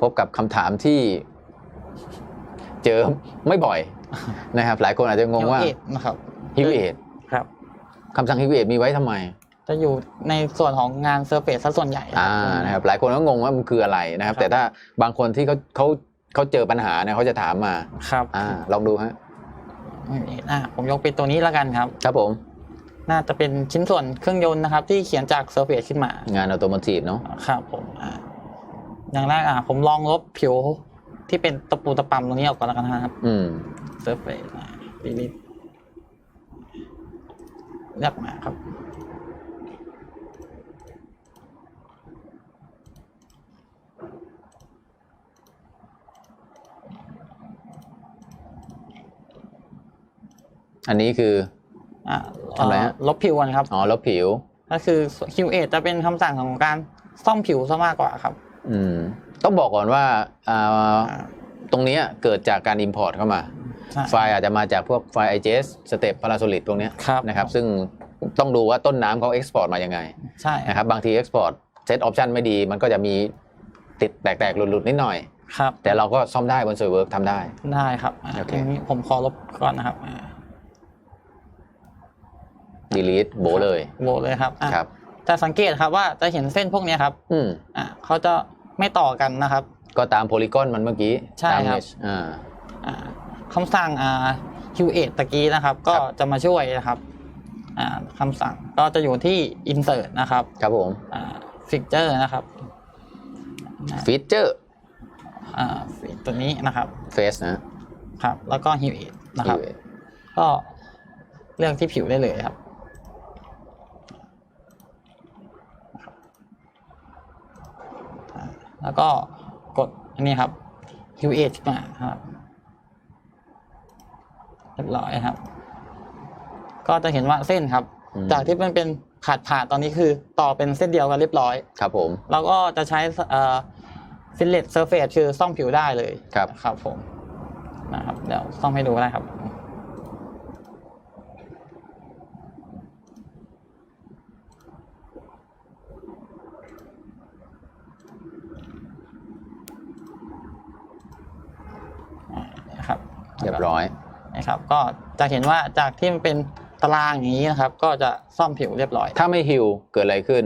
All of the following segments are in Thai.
พบกับคำถามที่เจอไม่บ่อยนะครับ หลายคนอาจจะงงว่าเอทนะครับฮิวเอทครับคำสั่งฮิวเอทมีไว้ทำไม จะอยู่ในส่วนของงานเซอร์เฟซซะส่วนใหญ่อ่านะครับหลายคนก็งงว่ามันคืออะไรนะครับ แต่ถ้าบางคนที่เขาเขาเขาเจอปัญหาเนี่ยเขาจะถามมาครับอ่าลองดูฮะอ่าผมยกเป็นตัวนี้แล้วกันครับ ครับผม น่าจะเป็นชิ้นส่วนเครื่องยนต์นะครับ ที่เขียนจากเซอร์เฟซขึ้นมา งานออโตโมทีฟเนาะครับผมอ่า อย่างแรกอะผมลองลบผิวที่เป็นตะปูตะปำตรงนี้ออกก่อนแล้วกันนะครับอืมเซอร์เฟซดีลิทเลือกมาครับ อันนี้คืออ่าทำอะไรฮะเลบผิวกันครับ อ๋อลบผิว ก็คือ Q8 จะเป็นคำสั่งของการซ่อมผิวซะมากกว่าครับ อืมต้องบอกก่อนว่าอ่าอ่าตรงเนี้ยเกิดจากการ Import เข้ามา ใช่ ไฟล์อาจจะมาจากพวกไฟล์ IGS Step Parasolid พวกเนี้ยครับ นะครับซึ่งต้องดูว่าต้นน้ำเขา Export มายังไงใช่นะครับบางที Export Set Option ไม่ดีมันก็จะมีติดแตกๆ หลุดๆ นิดหน่อย ครับ แต่เราก็ซ่อมได้บน SolidWorks ทำได้ ได้ครับอ่าโอเคทีนี้ผมขอลบก่อนนะครับอ่า Delete โบเลยโบเลยครับอ่าครับ จะสังเกตครับว่าจะเห็นเส้นพวกเนี้ยครับอืม อ่าเขาจะ ไม่ต่อกันนะครับ ก็ตามโพลีกอนมันเมื่อกี้ใช่ตาม ครับ mesh อ่า อ่าคำสั่งอ่า Q8 ตะกี้นะครับ ก็ครับ จะมาช่วยนะครับอ่าคำสั่งก็จะอยู่ที่ insert นะครับครับผม อ่า feature นะครับฟีเจอร์อ่าตัวนี้นะครับเฟสนะครับ แล้วก็ Q8 นะครับ ก็เลือกที่ผิวได้เลยครับ อ่า แล้วก็กดอันนี้ครับ Q8 ขึ้นมาครับเรียบร้อยครับ ก็จะเห็นว่าเส้นครับอืมจากที่มันเป็นขาดผ่าตอนนี้คือ ต่อเป็นเส้นเดียวกันเรียบร้อย ครับผมแล้วก็จะใช้เอ่อฟิลเลตเซอร์เฟซคือซ่อมผิวได้เลยครับครับผมนะครับเดี๋ยวซ่อมให้ดูได้ครับ นะครับ เรียบร้อยนะครับก็จะเห็นว่าจากที่มันเป็นตารางอย่างนี้นะครับ ก็จะซ่อมผิวเรียบร้อยถ้าไม่ฮิวเกิดอะไรขึ้น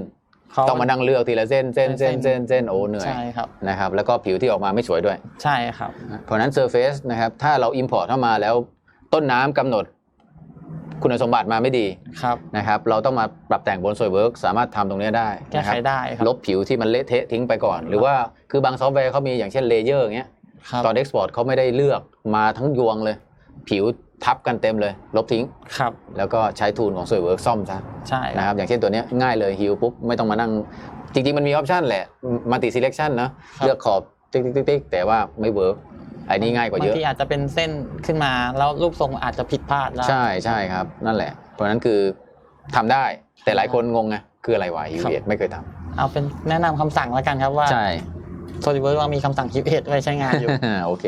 เขาต้องมานั่งเลือกทีละเส้นเส้นเส้เส้นนเส้นเส้นโอ้เหนื่อยใช่ครับนะครับแล้วก็ผิวที่ออกมาไม่สวยด้วย ใช่ครับ เพราะฉะนั้น Surface นะครับถ้าเรา Import เข้ามาแล้วต้นน้ำกำหนดคุณสมบัติมาไม่ดีครับนะครับ เราต้องมาปรับแต่งบน SolidWorks สามารถทำตรงนี้ได้แก้นะคไขรับได้ครับลบผิวที่มันเละเทะทิ้งไปก่อน หรือว่าคือบางซอฟต์แวร์เขามีอย่างเช่นเลเยอร์อย่างเงี้ย ครับตอน Export เขาไม่ได้เลือกมาทั้งยวงเลย ผิวทับกันเต็มเลย ลบทิ้ง ครับ แล้วก็ใช้ทูลของ SolidWorks ซ่อมซะใช่นะครับ อย่างเช่นตัวเนี้ยง่ายเลยฮิวปุ๊บ ไม่ต้องมานั่ง จริง ๆ มันมีออปชันแหละมัลติ e เล c ชันนะเลือกขอบติ๊กติ๊กติ๊กติ๊กแต่ว่าไม่เวิร์กไอ้นี่ง่ายกว่าเยบางอะทีอาจจะเป็นเส้นขึ้นมา แล้วรูปทรงอาจจะผิดพลาดแล้วใช่ใช่ครับ นั่นแหละ เพราะฉะนั้นคือทำได้แต่หลายคนงงไงคืออะไรวะฮิวครับเอไม่เคยทเอาเป็นแนะนำคำสั่งแล้วกันครับว่าำใช่ SolidWorks เรามีคำสั่ง Q8 ไว้ใช้งานอยู่ โอเค